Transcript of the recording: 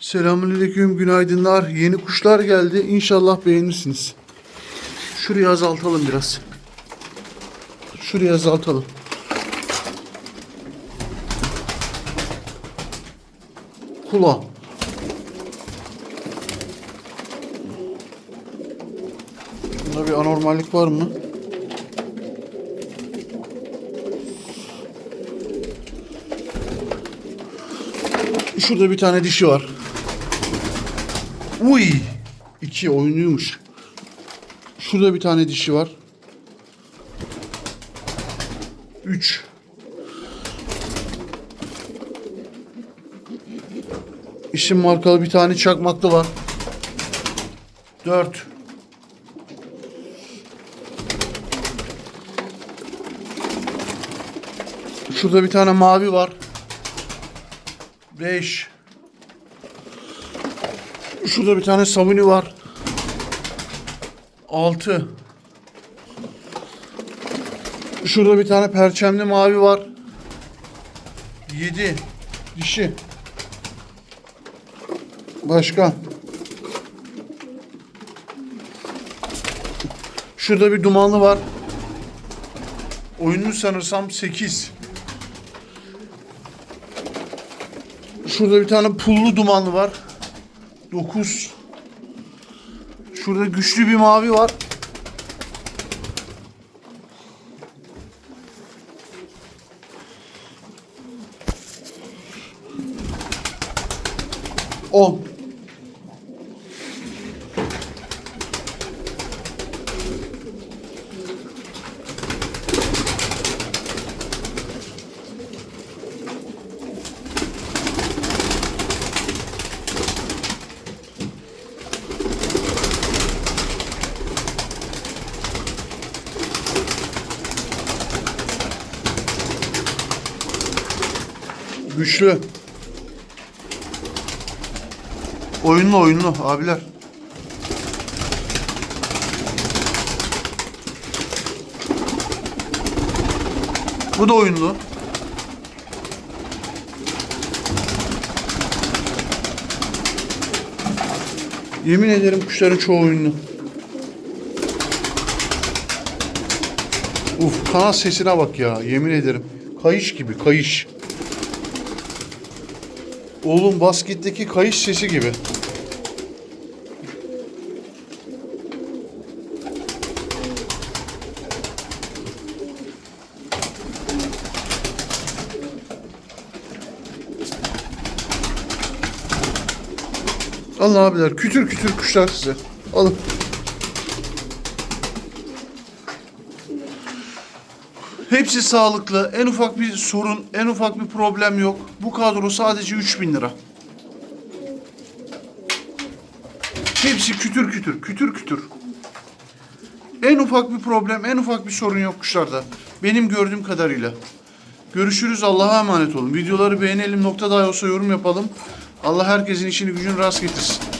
Selamünaleyküm, günaydınlar. Yeni kuşlar geldi. İnşallah beğenirsiniz. Şurayı azaltalım biraz. Şurayı azaltalım. Kula. Bunda bir anormallik var mı? Şurada bir tane dişi var. Uy! İki oyunluymuş. Şurada bir tane dişi var. Üç. İşin markalı bir tane çakmaklı var. Dört. Şurada bir tane mavi var. Beş. Şurada bir tane sabuni var. Altı. Şurada bir tane perçemli mavi var. Yedi. Dişi. Başka. Şurada bir dumanlı var. Oyunlu sanırsam 8. Şurada bir tane pullu dumanlı var. 9. Şurada güçlü bir mavi var. On. Güçlü. Oyunlu oyunlu abiler. Bu da oyunlu. Yemin ederim kuşların çoğu oyunlu. Uf kanat sesine bak ya yemin ederim. Kayış gibi kayış. Oğlum basketteki kayış sesi gibi. Alın abiler kütür kütür kuşlar size. Alın. Hepsi sağlıklı. En ufak bir sorun, en ufak bir problem yok. Bu kadro sadece 3000 lira. Hepsi kütür kütür, kütür kütür. En ufak bir problem, en ufak bir sorun yok kuşlarda. Benim gördüğüm kadarıyla. Görüşürüz. Allah'a emanet olun. Videoları beğenelim. Nokta dahi olsa yorum yapalım. Allah herkesin işini gücünü rast getirsin.